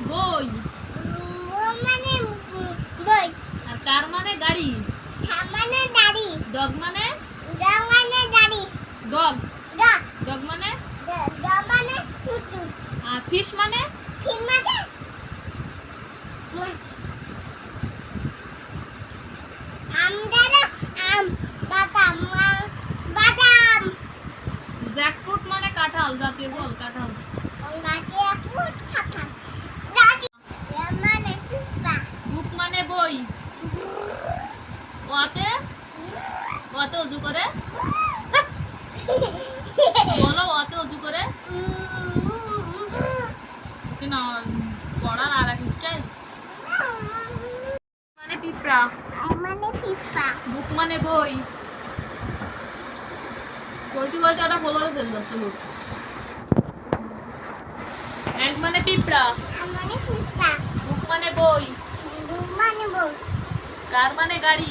বই। মানে বই। আর কার মানে গাড়ি সামানে দাড়ি। ডগ মানে? ডগ মানে দাড়ি। ডগ। ডগ। ডগ মানে? ডগ মানে কুতু আর ফিশ মানে? ফির মানে মাছ। আমদারা আম বাদাম বাদাম। জ্যাকফ্রুট মানে কাঁঠাল জাতীয় ফল কাঁঠাল। বুক মানে বই ওয়াতে ওয়াতে উজু করে। বলো ওয়াতে উজু করে। কি না পড়ার আর এক স্টাইল মানে পিঁপড়া। মানে পিপা বুক মানে বই বলতে বলতে ওটা বলার চলে যাচ্ছে বুক অ্যান্ড মানে পিঁপড়া। মানে পিপা বুক মানে বই কার মানে গাড়ি।